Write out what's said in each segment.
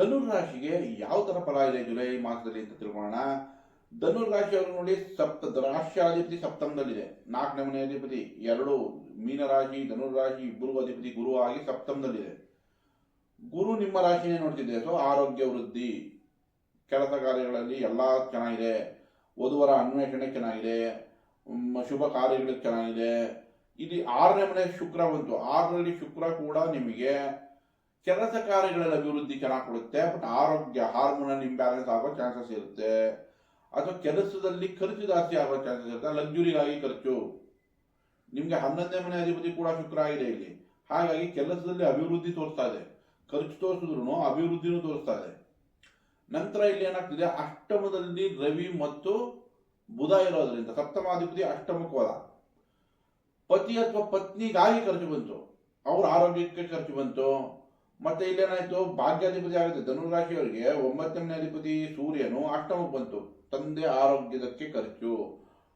ಧನುರ್ ರಾಶಿಗೆ ಯಾವ ತರ ಫಲ ಇದೆ ಜುಲೈ ಮಾಸದಲ್ಲಿ ಅಂತ ತಿಳ್ಕೊಳ್ಳೋಣ. ಧನುರ್ ರಾಶಿಯವರು ನೋಡಿ ಸಪ್ತ ರಾಶ್ಯಾಧಿಪತಿ ಸಪ್ತಮದಲ್ಲಿದೆ. ನಾಲ್ಕನೇ ಮನೆ ಅಧಿಪತಿ, ಎರಡು ಮೀನರಾಶಿ ಧನುರ್ ರಾಶಿ ಇಬ್ಬರು ಅಧಿಪತಿ, ಗುರು ಆಗಿ ಸಪ್ತಮದಲ್ಲಿದೆ. ಗುರು ನಿಮ್ಮ ರಾಶಿನೇ ನೋಡ್ತಿದ್ದೆ. ಸೊ ಆರೋಗ್ಯ, ವೃದ್ಧಿ, ಕೆಲಸ ಕಾರ್ಯಗಳಲ್ಲಿ ಎಲ್ಲ ಚೆನ್ನಾಗಿದೆ. ವಧುವರ ಅನ್ವೇಷಣೆ ಚೆನ್ನಾಗಿದೆ. ಶುಭ ಕಾರ್ಯಗಳು ಚೆನ್ನಾಗಿದೆ. ಇಲ್ಲಿ ಆರನೇ ಮನೆ ಶುಕ್ರ ಬಂತು. ಆರರಲ್ಲಿ ಶುಕ್ರ ಕೂಡ ನಿಮಗೆ ಕೆಲಸ ಕಾರ್ಯಗಳಲ್ಲಿ ಅಭಿವೃದ್ಧಿ ಚೆನ್ನಾಗಿ ಕೊಡುತ್ತೆ ಬಟ್ ಆರೋಗ್ಯ ಹಾರ್ಮೋನಲ್ ಇಂಬ್ಯಾಲೆನ್ಸ್ ಆಗೋ ಚಾನ್ಸಸ್ ಇರುತ್ತೆ. ಅಥವಾ ಕೆಲಸದಲ್ಲಿ ಖರ್ಚು ಜಾಸ್ತಿ ಆಗೋ ಚಾನ್ಸಸ್ ಇರುತ್ತೆ. ಲಗ್ಜುರಿಗಾಗಿ ಖರ್ಚು. ನಿಮಗೆ ಹನ್ನೊಂದನೇ ಮನೆ ಅಧಿಪತಿ ಕೂಡ ಶುಕ್ರ ಆಗಿದೆ ಇಲ್ಲಿ. ಹಾಗಾಗಿ ಕೆಲಸದಲ್ಲಿ ಅಭಿವೃದ್ಧಿ ತೋರಿಸ್ತಾ ಇದೆ. ಖರ್ಚು ತೋರಿಸಿದ್ರು ಅಭಿವೃದ್ಧಿನೂ ತೋರಿಸ್ತಾ ಇದೆ. ನಂತರ ಇಲ್ಲಿ ಏನಾಗ್ತಿದೆ? ಅಷ್ಟಮದಲ್ಲಿ ರವಿ ಮತ್ತು ಬುಧ ಇರೋದ್ರಿಂದ, ಸಪ್ತಮಾಧಿಪತಿ ಅಷ್ಟಮಕ್ಕೆ ಪತಿ ಅಥವಾ ಪತ್ನಿಗಾಗಿ ಖರ್ಚು ಬಂತು. ಅವ್ರ ಆರೋಗ್ಯಕ್ಕೆ ಖರ್ಚು ಬಂತು. ಮತ್ತೆ ಇಲ್ಲೇನಾಯ್ತು? ಭಾಗ್ಯಾಧಿಪತಿ ಆಗುತ್ತೆ ಧನುರಾಶಿಯವರಿಗೆ ಒಂಬತ್ತನೇ ಅಧಿಪತಿ ಸೂರ್ಯನು ಅಷ್ಟಮಕ್ಕೆ ಬಂತು. ತಂದೆ ಆರೋಗ್ಯದಕ್ಕೆ ಖರ್ಚು.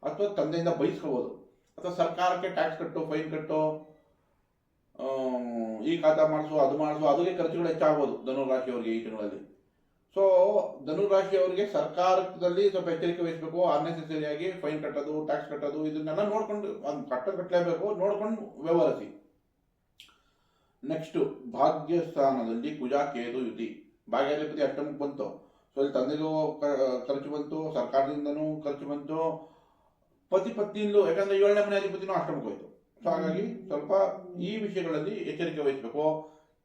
ಅಥವಾ ತಂದೆಯಿಂದ ಬಯಸ್ಕೋಬಹುದು ಅಥವಾ ಸರ್ಕಾರಕ್ಕೆ ಟ್ಯಾಕ್ಸ್ ಕಟ್ಟು ಫೈನ್ ಕಟ್ಟು ಈ ಖಾತಾ ಮಾಡಿಸು, ಅದು ಮಾಡಿಸು, ಅದಕ್ಕೆ ಖರ್ಚುಗಳು ಹೆಚ್ಚಾಗ್ಬೋದು ಧನುರಾಶಿಯವರಿಗೆ ಈ ತಿಂಗಳಲ್ಲಿ. ಸೊ ಧನುರಾಶಿಯವರಿಗೆ ಸರ್ಕಾರದಲ್ಲಿ ಸ್ವಲ್ಪ ಎಚ್ಚರಿಕೆ ವಹಿಸಬೇಕು ಅನ್ನೆಸೆಸರಿಯಾಗಿ ಫೈನ್ ಕಟ್ಟೋದು ಟ್ಯಾಕ್ಸ್ ಕಟ್ಟೋದು, ಇದನ್ನೆಲ್ಲ ನೋಡ್ಕೊಂಡು ಕಟ್ಟ ಕಟ್ಟಲೇಬೇಕು ನೋಡ್ಕೊಂಡು ವ್ಯವಹರಿಸಿ. ನೆಕ್ಸ್ಟ್ ಭಾಗ್ಯ ಸ್ಥಾನದಲ್ಲಿ ಕುಜ ಕೇದು ಯುತಿ. ಭಾಗ್ಯಾಧಿಪತಿ ಅಷ್ಟಮಕ್ಕೆ ಬಂತು. ಸೊ ಅಲ್ಲಿ ತಂದೆಗೂ ಖರ್ಚು ಬಂತು, ಸರ್ಕಾರದಿಂದನೂ ಖರ್ಚು ಬಂತು. ಪತಿ ಪತ್ನಿಯಿಂದಲೂ ಯಾಕಂದ್ರೆ ಏಳನೇ ಮನೆ ಅಧಿಪತಿನೂ ಅಷ್ಟಮಕ್ಕೆ ಹೋಯ್ತು. ಸೊ ಹಾಗಾಗಿ ಸ್ವಲ್ಪ ಈ ವಿಷಯಗಳಲ್ಲಿ ಎಚ್ಚರಿಕೆ ವಹಿಸಬೇಕು.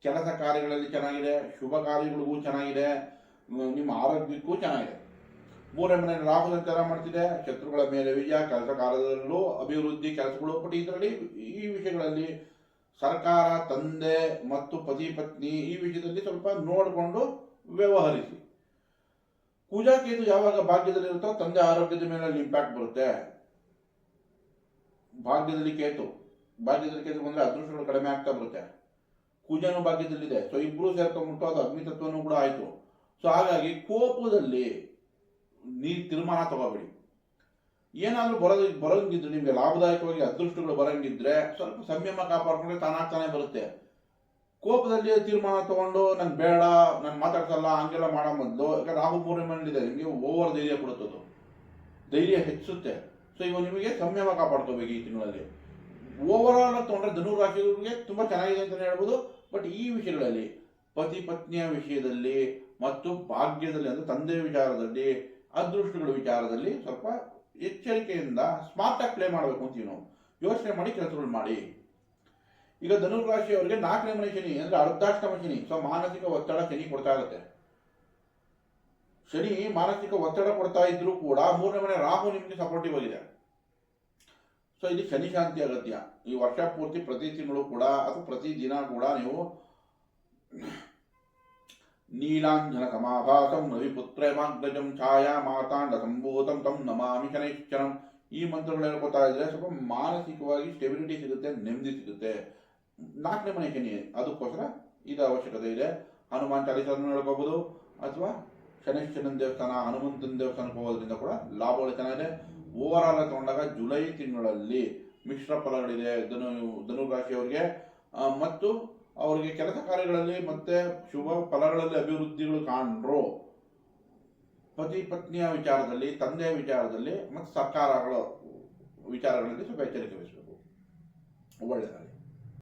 ಕೆಲಸ ಕಾರ್ಯಗಳಲ್ಲಿ ಚೆನ್ನಾಗಿದೆ, ಶುಭ ಕಾರ್ಯಗಳಿಗೂ ಚೆನ್ನಾಗಿದೆ, ನಿಮ್ಮ ಆರೋಗ್ಯಕ್ಕೂ ಚೆನ್ನಾಗಿದೆ. ಮೂರನೇ ಮನೆ ರಾಹು ಸಂಚಾರ ಮಾಡ್ತಿದೆ. ಶತ್ರುಗಳ ಮೇಲೆ ವಿಜಯ, ಕೆಲಸ ಕಾರ್ಯದಲ್ಲೂ ಅಭಿವೃದ್ಧಿ, ಕೆಲಸಗಳು ಬಟ್ ಇದರಲ್ಲಿ ಈ ವಿಷಯಗಳಲ್ಲಿ ಸರ್ಕಾರ, ತಂದೆ ಮತ್ತು ಪತಿ ಪತ್ನಿ ಈ ವಿಷಯದಲ್ಲಿ ಸ್ವಲ್ಪ ನೋಡಿಕೊಂಡು ವ್ಯವಹರಿಸಿ. ಕೇತು ಯಾವಾಗ ಭಾಗ್ಯದಲ್ಲಿ ಇರುತ್ತೋ ತಂದೆ ಆರೋಗ್ಯದ ಮೇಲೆ ಅಲ್ಲಿ ಇಂಪ್ಯಾಕ್ಟ್ ಬರುತ್ತೆ. ಭಾಗ್ಯದಲ್ಲಿ ಕೇತು. ಭಾಗ್ಯದಲ್ಲಿ ಕೇತು ಬಂದ್ರೆ ಅದೃಷ್ಟಗಳು ಕಡಿಮೆ ಆಗ್ತಾ ಬರುತ್ತೆ. ಕುಜನು ಭಾಗ್ಯದಲ್ಲಿದೆ. ಸೊ ಇಬ್ಬರು ಸೇರ್ಕೊಂಡ್ಬಿಟ್ಟು ಅದು ಅಗ್ನಿ ತತ್ವನೂ ಕೂಡ ಆಯಿತು. ಸೊ ಹಾಗಾಗಿ ಕೋಪದಲ್ಲಿ ನೀ ತೀರ್ಮಾನ ತಗೋಬೇಡಿ. ಏನಾದ್ರೂ ಬರೋದು ಬರೋಂಗಿದ್ರು ನಿಮಗೆ ಲಾಭದಾಯಕವಾಗಿ ಅದೃಷ್ಟಗಳು ಬರೋಂಗಿದ್ರೆ ಸ್ವಲ್ಪ ಸಂಯಮ ಕಾಪಾಡ್ಕೊಂಡ್ರೆ ತಾನಾಗ್ತಾನೆ ಬರುತ್ತೆ. ಕೋಪದಲ್ಲಿ ತೀರ್ಮಾನ ತಗೊಂಡು ನಾನು ಬೇಡ, ನಾನು ಮಾತಾಡ್ಸಲ್ಲ, ಹಂಗೆಲ್ಲ ಮಾಡೋ ಮೊದಲು. ಯಾಕಂದ್ರೆ ರಾಹು ಇದೆ ನಿಮಗೆ ಓವರ್ ಧೈರ್ಯ ಕೊಡುತ್ತದು ಧೈರ್ಯ ಹೆಚ್ಚುತ್ತೆ. ಸೊ ಇವಾಗ ನಿಮಗೆ ಸಂಯಮ ಕಾಪಾಡ್ಕೋಬೇಕು ಈ ತಿಂಗಳಲ್ಲಿ. ಓವರ್ ಆಲ್ ಧನು ರಾಶಿಗಳಿಗೆ ತುಂಬ ಚೆನ್ನಾಗಿದೆ ಅಂತಲೇ ಹೇಳ್ಬೋದು. ಬಟ್ ಈ ವಿಷಯಗಳಲ್ಲಿ, ಪತಿ ಪತ್ನಿಯ ವಿಷಯದಲ್ಲಿ ಮತ್ತು ಭಾಗ್ಯದಲ್ಲಿ, ಅಂದರೆ ತಂದೆಯ ವಿಚಾರದಲ್ಲಿ, ಅದೃಷ್ಟಗಳ ವಿಚಾರದಲ್ಲಿ ಸ್ವಲ್ಪ ಎಚ್ಚರಿಕೆಯಿಂದ ಸ್ಮಾರ್ಟ್ ಆಗಿ ಪ್ಲೇ ಮಾಡಬೇಕು ಅಂತೀವಿ ನಾವು. ಯೋಚನೆ ಮಾಡಿ ಕೆಲಸಗಳು ಮಾಡಿ. ಈಗ ಧನುರಾಶಿ ಅವರಿಗೆ ನಾಲ್ಕನೇ ಮನೆ ಶನಿ ಅಂದ್ರೆ ಅರ್ಧಾಷ್ಟಮ ಶನಿ. ಸೊ ಮಾನಸಿಕ ಒತ್ತಡ ಶನಿ ಕೊಡ್ತಾ ಇರುತ್ತೆ. ಶನಿ ಮಾನಸಿಕ ಒತ್ತಡ ಕೊಡ್ತಾ ಇದ್ರೂ ಕೂಡ ಮೂರನೇ ಮನೆ ರಾಹು ನಿಮಗೆ ಸಪೋರ್ಟಿವ್ ಆಗಿದೆ ಸೊ ಇಲ್ಲಿ ಶನಿ ಶಾಂತಿ ಅಗತ್ಯ. ಈ ವರ್ಷ ಪೂರ್ತಿ ಪ್ರತಿ ತಿಂಗಳು ಕೂಡ ಅಥವಾ ಪ್ರತಿ ದಿನ ಕೂಡ ನೀವು ನೀಲಾಂಜನ ಸಮಾಭಾಸಂ ರವಿಪುತ್ರೇಮಾಗ್ರಜಂ ಛಾಯಾ ಮಾತಾಂಡ ಸಂಭೂತಂ ತಂ ನಮಾಮಿ ಶನೈಶ್ಚರಂ. ಈ ಮಂತ್ರಗಳು ಹೇಳ್ಕೊತಾ ಇದ್ರೆ ಸ್ವಲ್ಪ ಮಾನಸಿಕವಾಗಿ ಸ್ಟೆಬಿಲಿಟಿ ಸಿಗುತ್ತೆ, ನೆಮ್ಮದಿ ಸಿಗುತ್ತೆ. ನಾಲ್ಕನೇ ಮನೆ ಶನಿ, ಅದಕ್ಕೋಸ್ಕರ ಇದು ಅವಶ್ಯಕತೆ ಇದೆ. ಹನುಮಾನ್ ಚಾಲೀಸನ್ನು ಹೇಳ್ಕೋಬಹುದು ಅಥವಾ ಶನೈಶ್ಚರನ ದೇವಸ್ಥಾನ, ಹನುಮಂತನ ದೇವಸ್ಥಾನಕ್ಕೆ ಹೋಗೋದ್ರಿಂದ ಕೂಡ ಲಾಭಗಳು ಚೆನ್ನಾಗಿದೆ. ಓವರ್ ಆಲ್ ತಗೊಂಡಾಗ ಜುಲೈ ತಿಂಗಳಲ್ಲಿ ಮಿಶ್ರ ಫಲಗಳಿದೆ ಧನು, ಧನುರಾಶಿಯವರಿಗೆ. ಮತ್ತು ಅವರಿಗೆ ಕೆಲಸ ಕಾರ್ಯಗಳಲ್ಲಿ ಮತ್ತೆ ಶುಭ ಫಲಗಳಲ್ಲಿ ಅಭಿವೃದ್ಧಿಗಳು ಕಾಣ್ರು. ಪತಿ ಪತ್ನಿಯ ವಿಚಾರದಲ್ಲಿ, ತಂದೆಯ ವಿಚಾರದಲ್ಲಿ ಮತ್ತು ಸರ್ಕಾರಗಳ ವಿಚಾರಗಳಲ್ಲಿ ಸ್ವಲ್ಪ ಎಚ್ಚರಿಕೆ ವಹಿಸಬೇಕು. ಒಳ್ಳೆಯದಾಗಲಿ.